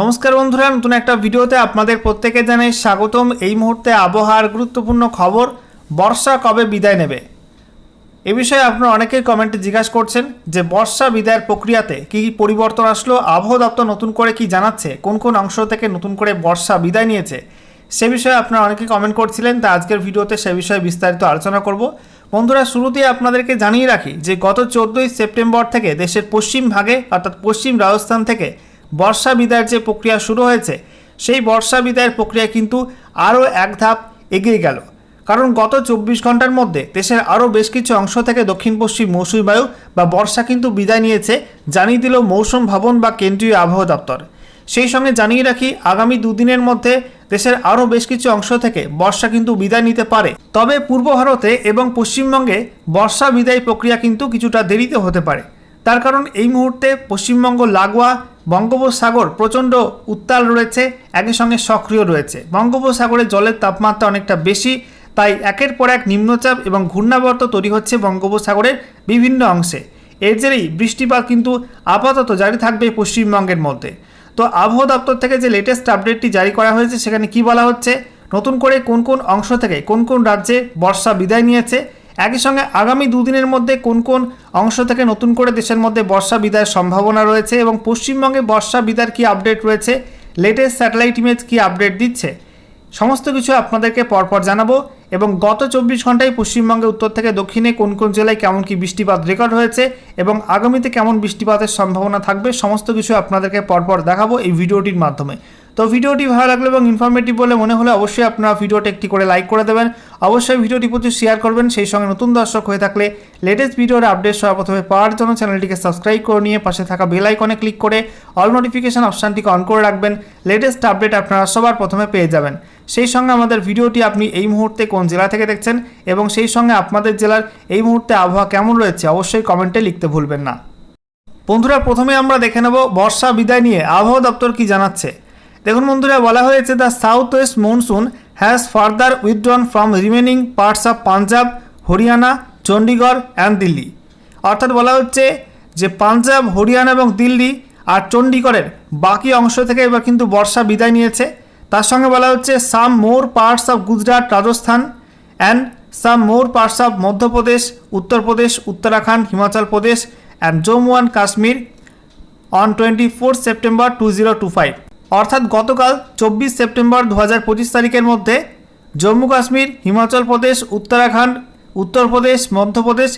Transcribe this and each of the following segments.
নমস্কার বন্ধুরা, নতুন একটা ভিডিওতে আপনাদের প্রত্যেকে জানাই স্বাগতম। এই মুহূর্তে আবহাওয়ার গুরুত্বপূর্ণ খবর, বর্ষা কবে বিদায় নেবে? এ বিষয়ে আপনারা অনেকেই কমেন্টে জিজ্ঞাসা করছেন যে, বর্ষা বিদায়ের প্রক্রিয়াতে কী কী পরিবর্তন আসলো? আবহাওয়া দপ্তর নতুন করে কি জানাচ্ছে? কোন কোন অংশ থেকে নতুন করে বর্ষা বিদায় নিয়েছে? সে বিষয়ে আপনারা অনেকেই কমেন্ট করছিলেন তা আজকের ভিডিওতে সে বিষয়ে বিস্তারিত আলোচনা করব। বন্ধুরা, শুরুতেই আপনাদেরকে জানিয়ে রাখি যে, গত চোদ্দোই সেপ্টেম্বর থেকে দেশের পশ্চিম ভাগে, অর্থাৎ পশ্চিম রাজস্থান থেকে বর্ষা বিদায়ের যে প্রক্রিয়া শুরু হয়েছে, সেই বর্ষা বিদায়ের প্রক্রিয়া কিন্তু আরও এক ধাপ এগিয়ে গেল। কারণ গত চব্বিশ ঘণ্টার মধ্যে দেশের আরও বেশ কিছু অংশ থেকে দক্ষিণ পশ্চিম মৌসুমী বায়ু বা বর্ষা কিন্তু বিদায় নিয়েছে, জানিয়ে দিল মৌসুম ভবন বা কেন্দ্রীয় আবহাওয়া দপ্তর। সেই সঙ্গে জানিয়ে রাখি, আগামী দুদিনের মধ্যে দেশের আরও বেশ কিছু অংশ থেকে বর্ষা কিন্তু বিদায় নিতে পারে। তবে পূর্ব ভারতে এবং পশ্চিমবঙ্গে বর্ষা বিদায় প্রক্রিয়া কিন্তু কিছুটা দেরিতে হতে পারে। তার কারণ এই মুহূর্তে পশ্চিমবঙ্গ লাগোয়া বঙ্গোপসাগর প্রচণ্ড উত্তাল রয়েছে, একই সঙ্গে সক্রিয় রয়েছে। বঙ্গোপসাগরে জলের তাপমাত্রা অনেকটা বেশি, তাই একের পর এক নিম্নচাপ এবং ঘূর্ণাবর্ত তৈরি হচ্ছে বঙ্গোপসাগরের বিভিন্ন অংশে। এর জেরেই বৃষ্টিপাত কিন্তু আপাতত জারি থাকবে পশ্চিমবঙ্গের মধ্যে। তো আবহাওয়া দপ্তর থেকে যে লেটেস্ট আপডেটটি জারি করা হয়েছে, সেখানে কি বলা হচ্ছে? নতুন করে কোন কোন অংশ থেকে কোন কোন রাজ্যে বর্ষা বিদায় নিয়েছে? একই সঙ্গে আগামী দুদিনের মধ্যে কোন কোন অংশ থেকে নতুন করে দেশের মধ্যে বর্ষা বিদায়ের সম্ভাবনা রয়েছে এবং পশ্চিমবঙ্গে বর্ষা বিদায়ের কী আপডেট রয়েছে লেটেস্ট স্যাটেলাইট ইমেজ কী আপডেট দিচ্ছে, সমস্ত কিছু আপনাদেরকে পরপর জানাব এবং গত চব্বিশ ঘন্টায় পশ্চিমবঙ্গে উত্তর থেকে দক্ষিণে কোন কোন জেলায় কেমন কি বৃষ্টিপাত রেকর্ড হয়েছে এবং আগামীতে কেমন বৃষ্টিপাতের সম্ভাবনা থাকবে, সমস্ত কিছু আপনাদেরকে পরপর দেখাবো এই ভিডিওটির মাধ্যমে। তো ভিডিওটি ভালো লাগল এবং ইনফরমেটিভ বলে মনে হলে অবশ্যই আপনারা ভিডিওটি একটি করে লাইক করে দেবেন। অবশ্যই ভিডিওটি প্রচুর শেয়ার করবেন। সেই সঙ্গে নতুন দর্শক হয়ে থাকলে লেটেস্ট ভিডিওর আপডেট সবার প্রথমে পাওয়ার জন্য চ্যানেলটিকে সাবস্ক্রাইব করে নিয়ে পাশে থাকা বেল আইকনে ক্লিক করে অল নোটিফিকেশন অপশানটিকে অন করে রাখবেন। লেটেস্ট আপডেট আপনারা সবার প্রথমে পেয়ে যাবেন। সেই সঙ্গে আমাদের ভিডিওটি আপনি এই মুহূর্তে কোন জেলা থেকে দেখছেন এবং সেই সঙ্গে আপনাদের জেলার এই মুহূর্তে আবহাওয়া কেমন রয়েছে অবশ্যই কমেন্টে লিখতে ভুলবেন না। বন্ধুরা, প্রথমে আমরা দেখে নেব বর্ষা বিদায় নিয়ে আবহাওয়া দপ্তর কি জানাচ্ছে। দেখুন বন্ধুরা, বলা হয়েছে the south west monsoon has further withdrawn from remaining parts of Punjab Haryana Chandigarh and Delhi অর্থাৎ বলা হচ্ছে যে পাঞ্জাব হরিয়ানা এবং দিল্লি আর চণ্ডীগড়ের বাকি অংশ থেকে এবার কিন্তু বর্ষা বিদায় নিয়েছে। তার সঙ্গে বলা হচ্ছে some more parts of Gujarat Rajasthan and some more parts of Madhya Pradesh Uttar Pradesh Uttarakhand Himachal Pradesh and Jammu and Kashmir on twenty four September two zero two five অর্থাৎ গতকাল চব্বিশ সেপ্টেম্বর দু হাজার পঁচিশ তারিখের মধ্যে জম্মু কাশ্মীর, হিমাচল প্রদেশ, উত্তরাখণ্ড উত্তরপ্রদেশ মধ্যপ্রদেশ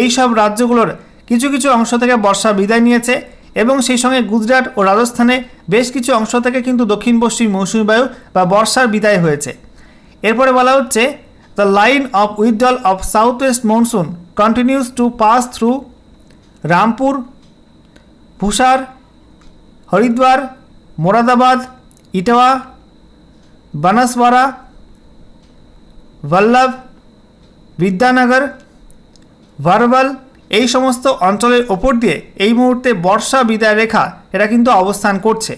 এই সব রাজ্যগুলোর কিছু কিছু অংশ থেকে বর্ষা বিদায় নিয়েছে এবং সেই সঙ্গে গুজরাট ও রাজস্থানে বেশ কিছু অংশ থেকে কিন্তু দক্ষিণ পশ্চিম মৌসুমী বায়ু বা বর্ষার বিদায় হয়েছে। এরপরে বলা হচ্ছে, the line of withdrawal of south west monsoon continues to pass through Rampur, Bhusar, Haridwar Moradabad Etawah Banswara Vallabh Vidyanagar, verbal, এই সমস্ত অঞ্চলের ওপর দিয়ে এই মুহূর্তে বর্ষা বিদায় রেখা এরা কিন্তু অবস্থান করছে।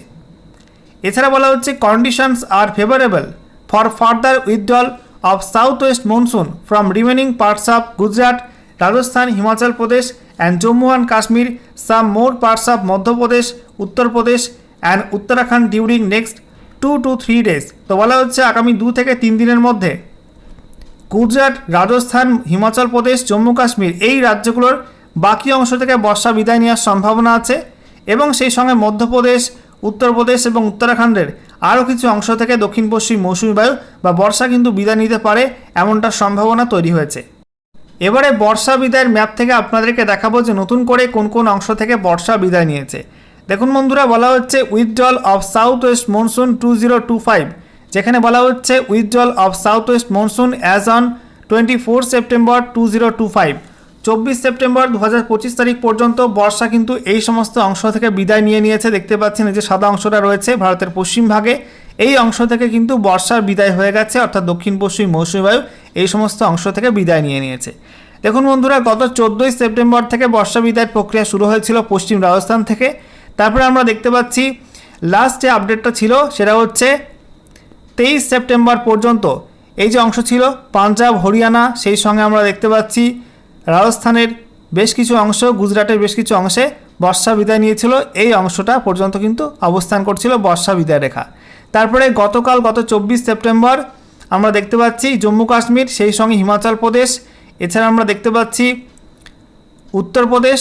এছাড়া বলা হচ্ছে conditions are favourable for further withdrawal of south west monsoon from remaining parts of Gujarat Rajasthan Himachal Pradesh and Jammu and Kashmir some more parts of Madhya Pradesh Uttar Pradesh and Uttarakhand during next two two three days তো বলা হচ্ছে আগামী দু থেকে তিন দিনের মধ্যে গুজরাট, রাজস্থান, হিমাচল প্রদেশ, জম্মু কাশ্মীর এই রাজ্যগুলোর বাকি অংশ থেকে বর্ষা বিদায় নেওয়ার সম্ভাবনা আছে এবং সেই সঙ্গে মধ্যপ্রদেশ, উত্তরপ্রদেশ এবং উত্তরাখণ্ডের আরও কিছু অংশ থেকে দক্ষিণ পশ্চিম মৌসুমী বায়ু বা বর্ষা কিন্তু বিদায় নিতে পারে এমনটার সম্ভাবনা তৈরি হয়েছে। এবারে বর্ষা বিদায়ের ম্যাপ থেকে আপনাদেরকে দেখাবো যে নতুন করে কোন কোন অংশ থেকে বর্ষা বিদায় নিয়েছে। দেখুন বন্ধুরা, বলা হচ্ছে withdrawal of south west monsoon two zero two five যেখানে বলা হচ্ছে withdrawal of south west monsoon as on twenty four September two zero two five চব্বিশ সেপ্টেম্বর দু হাজার পঁচিশ তারিখ পর্যন্ত বর্ষা কিন্তু এই সমস্ত অংশ থেকে বিদায় নিয়ে নিয়েছে। দেখতে পাচ্ছেন যে সাদা অংশটা রয়েছে ভারতের পশ্চিম ভাগে। এই অংশ থেকে কিন্তু বর্ষার বিদায় হয়ে গেছে, অর্থাৎ দক্ষিণ, পশ্চিম, মৌসুমী বায়ু এই সমস্ত অংশ থেকে বিদায় নিয়ে নিয়েছে। দেখুন বন্ধুরা, গত চোদ্দোই সেপ্টেম্বর থেকে বর্ষা বিদায়ের প্রক্রিয়া শুরু হয়েছিল পশ্চিম রাজস্থান থেকে। তারপরে আমরা দেখতে পাচ্ছি লাস্ট যে আপডেটটা ছিল সেটা হচ্ছে তেইশ সেপ্টেম্বর পর্যন্ত। এই যে অংশ ছিল, পাঞ্জাব, হরিয়ানা, সেই সঙ্গে আমরা দেখতে পাচ্ছি রাজস্থানের বেশ কিছু অংশ, গুজরাটের বেশ কিছু অংশে বর্ষা বিদায় নিয়েছিল। এই অংশটা পর্যন্ত কিন্তু অবস্থান করছিল বর্ষা বিদায় রেখা। তারপরে গতকাল গত চব্বিশ সেপ্টেম্বর আমরা দেখতে পাচ্ছি জম্মু কাশ্মীর, সেই সঙ্গে হিমাচল প্রদেশ। এছাড়া আমরা দেখতে পাচ্ছি উত্তরপ্রদেশ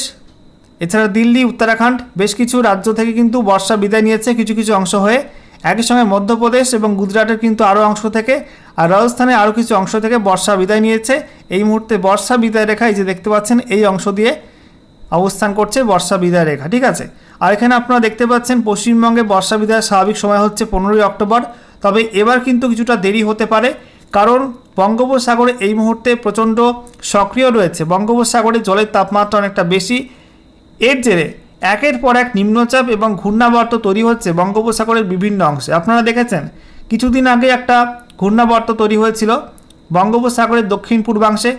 এছাড়া দিল্লি, উত্তরাখণ্ড বেশ কিছু রাজ্য থেকে কিন্তু বর্ষা বিদায় নিয়েছে কিছু কিছু অংশ হয়ে। একই সঙ্গে মধ্যপ্রদেশ এবং গুজরাটের কিন্তু আরও অংশ থেকে আর রাজস্থানে আরও কিছু অংশ থেকে বর্ষা বিদায় নিয়েছে। এই মুহূর্তে বর্ষা বিদায় রেখা এই যে দেখতে পাচ্ছেন, এই অংশ দিয়ে অবস্থান করছে বর্ষা বিদায় রেখা, ঠিক আছে? আর এখানে আপনারা দেখতে পাচ্ছেন, পশ্চিমবঙ্গে বর্ষা বিদায়ের স্বাভাবিক সময় হচ্ছে পনেরোই অক্টোবর। তবে এবার কিন্তু কিছুটা দেরি হতে পারে, কারণ বঙ্গোপসাগরে এই মুহূর্তে প্রচণ্ড সক্রিয় রয়েছে। বঙ্গোপসাগরে জলের তাপমাত্রা অনেকটা বেশি এর জেরে একের পর এক নিম্নচাপ এবং ঘূর্ণাবর্ত তৈরি হচ্ছে বঙ্গোপসাগরের বিভিন্ন অংশে। আপনারা দেখেছেন, কিছুদিন আগে একটা ঘূর্ণাবর্ত তৈরি হয়েছিল বঙ্গোপসাগরের দক্ষিণ পূর্বাংশে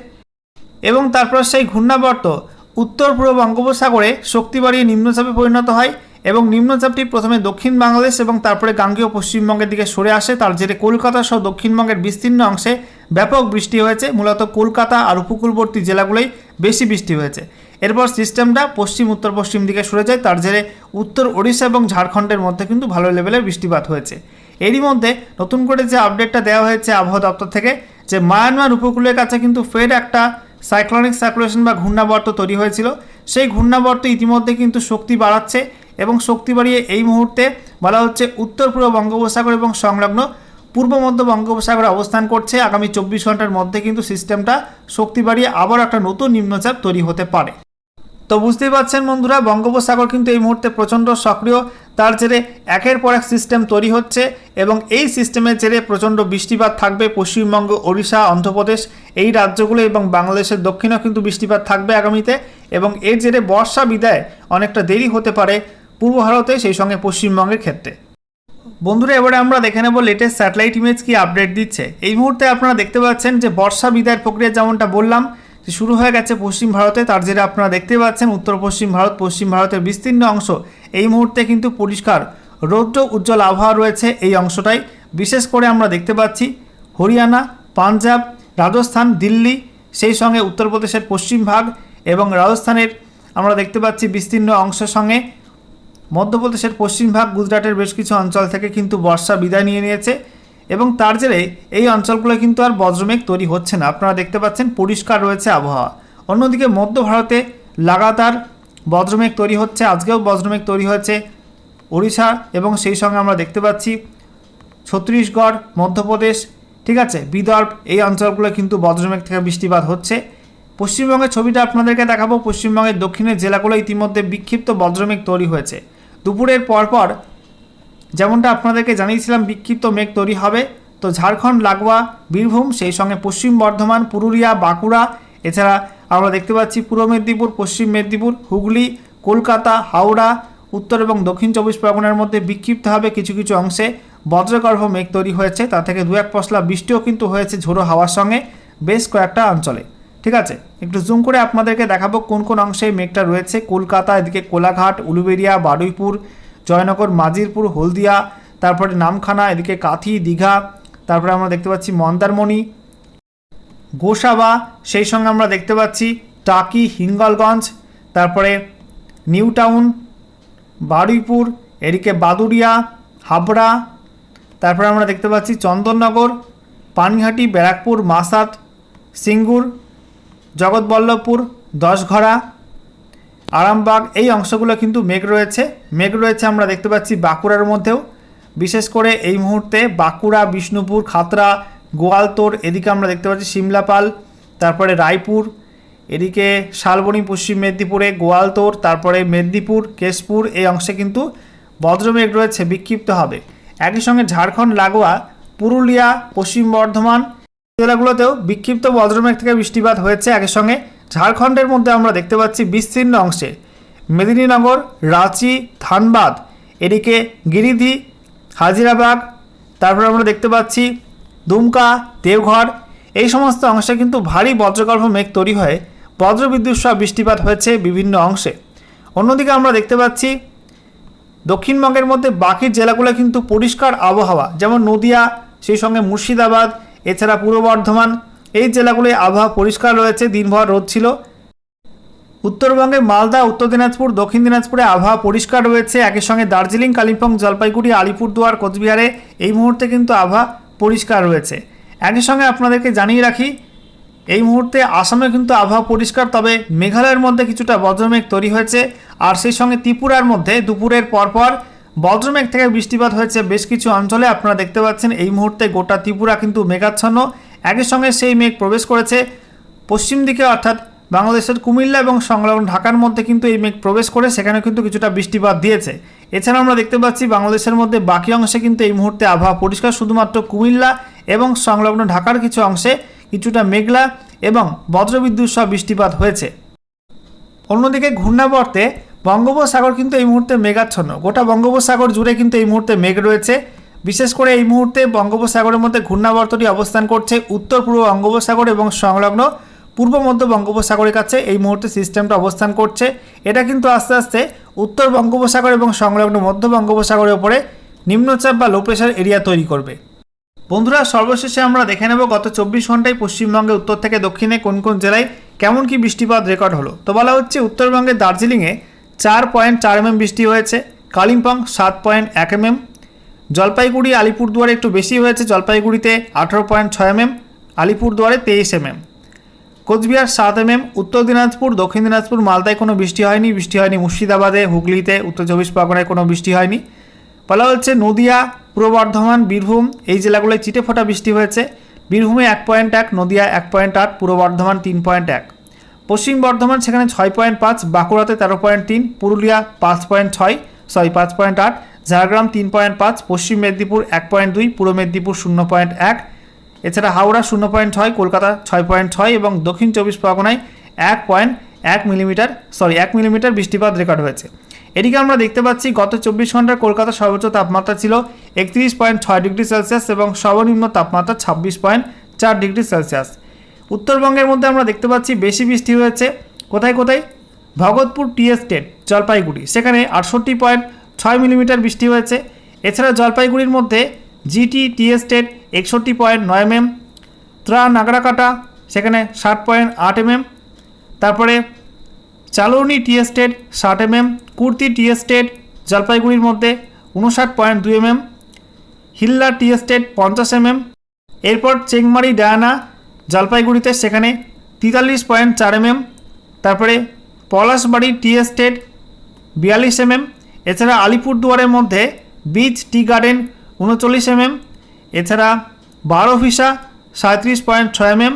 এবং তারপর সেই ঘূর্ণাবর্ত উত্তর পূর্ব বঙ্গোপসাগরে শক্তি বাড়িয়ে নিম্নচাপে পরিণত হয় এবং নিম্নচাপটি প্রথমে দক্ষিণ বাংলাদেশ এবং তারপরে গাঙ্গেয় পশ্চিমবঙ্গের দিকে সরে আসে। তার জেরে কলকাতা সহ দক্ষিণবঙ্গের বিস্তীর্ণ অংশে ব্যাপক বৃষ্টি হয়েছে। মূলত কলকাতা আর উপকূলবর্তী জেলাগুলোই বেশি বৃষ্টি হয়েছে। এরপর সিস্টেমটা পশ্চিম, উত্তর, পশ্চিম দিকে সরে যায়। তার জেরে উত্তর ওড়িশা এবং ঝাড়খণ্ডের মধ্যে কিন্তু ভালো লেভেলের বৃষ্টিপাত হয়েছে। এরই মধ্যে নতুন করে যে আপডেটটা দেওয়া হয়েছে আবহাওয়া দপ্তর থেকে, যে মায়ানমার উপকূলের কাছে কিন্তু ফের একটা সাইক্লনিক সার্কুলেশন বা ঘূর্ণাবর্ত তৈরি হয়েছিল। সেই ঘূর্ণাবর্ত ইতিমধ্যে কিন্তু শক্তি বাড়াচ্ছে এবং শক্তি বাড়িয়ে এই মুহূর্তে বলা হচ্ছে উত্তর পূর্ব বঙ্গোপসাগর এবং সংলগ্ন পূর্ব মধ্য বঙ্গোপসাগরে অবস্থান করছে। আগামী চব্বিশ ঘণ্টার মধ্যে কিন্তু সিস্টেমটা শক্তি বাড়িয়ে আবার একটা নতুন নিম্নচাপ তৈরি হতে পারে। তো বুঝতেই পারছেন বন্ধুরা, বঙ্গোপসাগর কিন্তু এই মুহূর্তে প্রচণ্ড সক্রিয়। তার জেরে একের পর এক সিস্টেম তৈরি হচ্ছে এবং এই সিস্টেমের জেরে প্রচণ্ড বৃষ্টিপাত থাকবে পশ্চিমবঙ্গ, ওড়িশা, অন্ধ্রপ্রদেশ এই রাজ্যগুলো এবং বাংলাদেশের দক্ষিণেও কিন্তু বৃষ্টিপাত থাকবে আগামীতে এবং এর জেরে বর্ষা বিদায় অনেকটা দেরি হতে পারে পূর্ব ভারতে, সেই সঙ্গে পশ্চিমবঙ্গের ক্ষেত্রে। বন্ধুরা, এবারে আমরা দেখে নেব লেটেস্ট স্যাটেলাইট ইমেজ কি আপডেট দিচ্ছে। এই মুহূর্তে আপনারা দেখতে পাচ্ছেন যে বর্ষা বিদায়ের প্রক্রিয়া যেমনটা বললাম শুরু হয়ে গেছে পশ্চিম ভারতে, তার জেরে আপনারা দেখতে পাচ্ছেন উত্তর পশ্চিম ভারত, পশ্চিম ভারতের বিস্তীর্ণ অংশ। এই মুহূর্তে কিন্তু পরিষ্কার রৌদ্র উজ্জ্বল আবহাওয়া রয়েছে এই অংশটাই। বিশেষ করে আমরা দেখতে পাচ্ছি হরিয়ানা, পাঞ্জাব, রাজস্থান, দিল্লি, সেই সঙ্গে উত্তরপ্রদেশের পশ্চিম ভাগ এবং রাজস্থানের আমরা দেখতে পাচ্ছি বিস্তীর্ণ অংশের সঙ্গে। মধ্যপ্রদেশের পশ্চিম ভাগ গুজরাটের বেশ কিছু অঞ্চল থেকে কিন্তু বর্ষা বিদায় নিয়ে নিয়েছে। এবং তার জেরে এই অঞ্চলগুলো কিন্তু আর বজ্রমেঘ তৈরি হচ্ছে না। আপনারা দেখতে পাচ্ছেন পরিষ্কার রয়েছে আবহাওয়া। অন্যদিকে মধ্য ভারতে লাগাতার বজ্রমেঘ তৈরি হচ্ছে। আজকেও বজ্রমেঘ তৈরি হয়েছে ওড়িশা এবং সেই সঙ্গে আমরা দেখতে পাচ্ছি ছত্তিশগড়, মধ্যপ্রদেশ, ঠিক আছে? বিদর্ভ, এই অঞ্চলগুলো কিন্তু বজ্রমেঘ থেকে বৃষ্টিপাত হচ্ছে। পশ্চিমবঙ্গের ছবিটা আপনাদেরকে দেখাবো। পশ্চিমবঙ্গের দক্ষিণের জেলাগুলো ইতিমধ্যে বিক্ষিপ্ত বজ্রমেঘ তৈরি হয়েছে। দুপুরের পরপর যেমনটা আপনাদেরকে জানিয়েছিলাম, বিক্ষিপ্ত মেঘ তৈরি হবে। তো ঝাড়খণ্ড, লাগোয়া, বীরভূম, সেই সঙ্গে পশ্চিম বর্ধমান, পুরুলিয়া, বাঁকুড়া, এছাড়া আমরা দেখতে পাচ্ছি পূর্ব মেদিনীপুর, পশ্চিম মেদিনীপুর, হুগলি, কলকাতা, হাওড়া, উত্তর এবং দক্ষিণ চব্বিশ পরগনার মধ্যে বিক্ষিপ্ত হবে কিছু কিছু অংশে বজ্রগর্ভ মেঘ তৈরি হয়েছে। তা থেকে দু এক পশলা বৃষ্টিও কিন্তু হয়েছে ঝোড়ো হাওয়ার সঙ্গে বেশ কয়েকটা অঞ্চলে। ঠিক আছে, একটু জুম করে আপনাদেরকে দেখাবো কোন কোন অংশে মেঘটা রয়েছে। কলকাতা, এদিকে কোলাঘাট, উলুবেরিয়া, বারুইপুর জয়নগর, মাজিরপুর, হলদিয়া, তারপরে নামখানা, এদিকে কাথি, দীঘা, তারপরে আমরা দেখতে পাচ্ছি মন্দারমণি, গোসাবা, সেই সঙ্গে আমরা দেখতে পাচ্ছি টাকি, হিঙ্গলগঞ্জ, তারপরে নিউ টাউন, বারুইপুর, এদিকে বাদুড়িয়া, হাবড়া, তারপরে আমরা দেখতে পাচ্ছি চন্দননগর, পানিহাটি, ব্যারাকপুর মাসাত সিঙ্গুর, জগৎবল্লভপুর, দশঘরা আরামবাগ, এই অংশগুলো কিন্তু মেঘ রয়েছে। মেঘ রয়েছে আমরা দেখতে পাচ্ছি বাঁকুড়ার মধ্যেও। বিশেষ করে এই মুহূর্তে বাঁকুড়া, বিষ্ণুপুর খাতড়া গোয়ালতোড় এদিকে আমরা দেখতে পাচ্ছি সিমলাপাল, তারপরে রায়পুর, এদিকে শালবনী, পশ্চিম মেদিনীপুরে গোয়ালতোড় তারপরে মেদিনীপুর, কেশপুর, এই অংশে কিন্তু বজ্রমেঘ রয়েছে, বিক্ষিপ্ত হবে। একই সঙ্গে ঝাড়খণ্ড, লাগোয়া, পুরুলিয়া, পশ্চিম বর্ধমান জেলাগুলোতেও বিক্ষিপ্ত বজ্রমেঘ থেকে বৃষ্টিপাত হয়েছে। একই সঙ্গে ঝাড়খণ্ডের মধ্যে আমরা দেখতে পাচ্ছি বিস্তীর্ণ অংশে। মেদিনীনগর, রাঁচি, ধানবাদ, এদিকে গিরিধি, হাজিরাবাগ, তারপরে আমরা দেখতে পাচ্ছি দুমকা, দেওঘর। এই সমস্ত অংশে কিন্তু ভারী বজ্রগর্ভ মেঘ তৈরি হয়ে বজ্রবিদ্যুৎ সহ বৃষ্টিপাত হয়েছে বিভিন্ন অংশে। অন্যদিকে আমরা দেখতে পাচ্ছি দক্ষিণবঙ্গের মধ্যে বাকি জেলাগুলো কিন্তু পরিষ্কার আবহাওয়া, যেমন নদিয়া, সেই সঙ্গে মুর্শিদাবাদ, এছাড়া পূর্ব বর্ধমান এই জেলাগুলোয় আবহাওয়া পরিষ্কার রয়েছে, দিনভর রোদ ছিল। উত্তরবঙ্গে মালদা, উত্তর দিনাজপুর, দক্ষিণ দিনাজপুরে আবহাওয়া পরিষ্কার রয়েছে। একই সঙ্গে দার্জিলিং, কালিম্পং, জলপাইগুড়ি, আলিপুরদুয়ার, কোচবিহারে এই মুহূর্তে কিন্তু আবহাওয়া পরিষ্কার রয়েছে। একই সঙ্গে আপনাদেরকে জানিয়ে রাখি, এই মুহূর্তে আসামে কিন্তু আবহাওয়া পরিষ্কার, তবে মেঘালয়ের মধ্যে কিছুটা বজ্রমেঘ তৈরি হয়েছে। আর সেই সঙ্গে ত্রিপুরার মধ্যে দুপুরের পরপর বজ্রমেঘ থেকে বৃষ্টিপাত হয়েছে বেশ কিছু অঞ্চলে। আপনারা দেখতে পাচ্ছেন, এই মুহূর্তে গোটা ত্রিপুরা কিন্তু মেঘাচ্ছন্ন। একই সঙ্গে সেই মেঘ প্রবেশ করেছে। পশ্চিম দিকে অর্থাৎ বাংলাদেশের কুমিল্লা এবং সংলগ্ন ঢাকার মধ্যে কিন্তু এই মেঘ প্রবেশ করে সেখানে কিন্তু কিছুটা বৃষ্টিপাত দিয়েছে। এছাড়া আমরা দেখতে পাচ্ছি বাংলাদেশের মধ্যে বাকি অংশে কিন্তু এই মুহূর্তে আবহাওয়া পরিষ্কার, শুধুমাত্র কুমিল্লা এবং সংলগ্ন ঢাকার কিছু অংশে কিছুটা মেঘলা এবং বজ্রবিদ্যুৎ সহ বৃষ্টিপাত হয়েছে। অন্যদিকে ঘূর্ণাবর্তে বঙ্গোপসাগর কিন্তু এই মুহূর্তে মেঘাচ্ছন্ন। গোটা বঙ্গোপসাগর জুড়ে কিন্তু এই মুহূর্তে মেঘ রয়েছে। বিশেষ করে এই মুহূর্তে বঙ্গোপসাগরের মধ্যে ঘূর্ণাবর্তটি অবস্থান করছে উত্তর পূর্ব বঙ্গোপসাগর এবং সংলগ্ন পূর্ব মধ্য বঙ্গোপসাগরের কাছে এই মুহূর্তে সিস্টেমটা অবস্থান করছে। এটা কিন্তু আস্তে আস্তে উত্তর বঙ্গোপসাগর এবং সংলগ্ন মধ্য বঙ্গোপসাগরের উপরে নিম্নচাপ বা লো প্রেশার এরিয়া তৈরি করবে। বন্ধুরা, সর্বশেষে আমরা দেখে নেব গত চব্বিশ ঘন্টায় পশ্চিমবঙ্গে উত্তর থেকে দক্ষিণে কোন কোন জেলায় কেমন কি বৃষ্টিপাত রেকর্ড হলো। তো বলা হচ্ছে উত্তরবঙ্গের দার্জিলিংয়ে চার পয়েন্ট চার এমএম বৃষ্টি হয়েছে, কালিম্পং সাত পয়েন্ট এক এমএম জলপাইগুড়ি, আলিপুরদুয়ারে একটু বেশি হয়েছে, জলপাইগুড়িতে আঠারো পয়েন্ট ছয় এমএম আলিপুরদুয়ারে তেইশ এমএম কোচবিহার সাত এমএম উত্তর দিনাজপুর, দক্ষিণ দিনাজপুর, মালদায় কোনো বৃষ্টি হয়নি বৃষ্টি হয়নি মুর্শিদাবাদে, হুগলিতে, উত্তর চব্বিশ পরগনায় কোনো বৃষ্টি হয়নি। বলা হচ্ছে নদিয়া, পূর্ব বর্ধমান, বীরভূম এই জেলাগুলোয় চিটে ফোটা বৃষ্টি হয়েছে। বীরভূমে এক পয়েন্ট এক, নদিয়া এক পয়েন্ট আট, পূর্ব বর্ধমান তিন পয়েন্ট এক। পশ্চিম বর্ধমান সেখানে ছয় পয়েন্ট পাঁচ, বাঁকুড়াতে তেরো পয়েন্ট তিন, পুরুলিয়া পাঁচ পয়েন্ট ছয়, সরি পাঁচ পয়েন্ট আট ঝাড়গ্রাম তিন পয়েন্ট পাঁচ, পশ্চিম মেদিনীপুর এক পয়েন্ট দুই, পূর্ব মেদিনীপুর শূন্য পয়েন্ট এক, এছাড়া হাওড়া শূন্য পয়েন্ট ছয়, কলকাতা ছয় পয়েন্ট ছয় এবং দক্ষিণ চব্বিশ পরগনায় এক পয়েন্ট এক মিলিমিটার সরি এক মিলিমিটার বৃষ্টিপাত রেকর্ড হয়েছে। এদিকে আমরা দেখতে পাচ্ছি গত চব্বিশ ঘণ্টার কলকাতার সর্বোচ্চ তাপমাত্রা ছিল একত্রিশ পয়েন্ট ছয় ডিগ্রি সেলসিয়াস এবং সর্বনিম্ন তাপমাত্রা ছাব্বিশ পয়েন্ট চার ডিগ্রি সেলসিয়াস। উত্তরবঙ্গের মধ্যে আমরা দেখতে পাচ্ছি বেশি বৃষ্টি হয়েছে। কোথায় কোথায়? Bhagatpur tea estate Jalpaiguri. সেখানে আটষট্টি পয়েন্ট ছয় মিলিমিটার বৃষ্টি হয়েছে। এছাড়া জলপাইগুড়ির মধ্যে জিটি টি এস্টেট একষট্টি পয়েন্ট নয় এমএম, ত্রা, নাগরাকাটা সেখানে ষাট পয়েন্ট আট এমএম, তারপরে চালৌনি টি এস্টেট ষাট এমএম, কুর্তি টি এস্টেট জলপাইগুড়ির মধ্যে উনষাট পয়েন্ট দুই এমএম, হিল্লা টি এস্টেট পঞ্চাশ এমএম, এরপর চেংমারি, ডায়ানা জলপাইগুড়িতে সেখানে তেতাল্লিশ পয়েন্ট চার এমএম, তারপরে পলাশবাড়ি টি এস্টেট বিয়াল্লিশ এমএম এছাড়া আলিপুরদুয়ারের মধ্যে বিচ টি গার্ডেন উনচল্লিশ এমএম, এছাড়া বারো বারোভিসা সাঁত্রিশ পয়েন্ট ছয় এমএম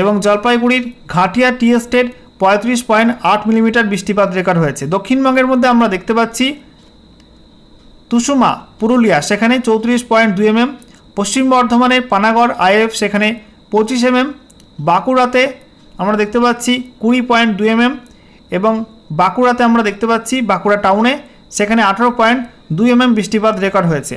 এবং জলপাইগুড়ির ঘাটিয়া টি এস্টেট পঁয়ত্রিশ পয়েন্ট আট মিলিমিটার বৃষ্টিপাত রেকর্ড হয়েছে। দক্ষিণবঙ্গের মধ্যে আমরা দেখতে পাচ্ছি তুসুমা, পুরুলিয়া সেখানে চৌত্রিশ পয়েন্ট দুই এমএম, পশ্চিম বর্ধমানের পানাগড় আইএফ সেখানে পঁচিশ এমএম, বাঁকুড়াতে আমরা দেখতে পাচ্ছি কুড়ি পয়েন্ট দুই এমএম এবং বাঁকুড়াতে আমরা দেখতে পাচ্ছি বাঁকুড়া টাউনে সেখানে আঠারো পয়েন্ট দুই এম এম বৃষ্টিপাত রেকর্ড হয়েছে।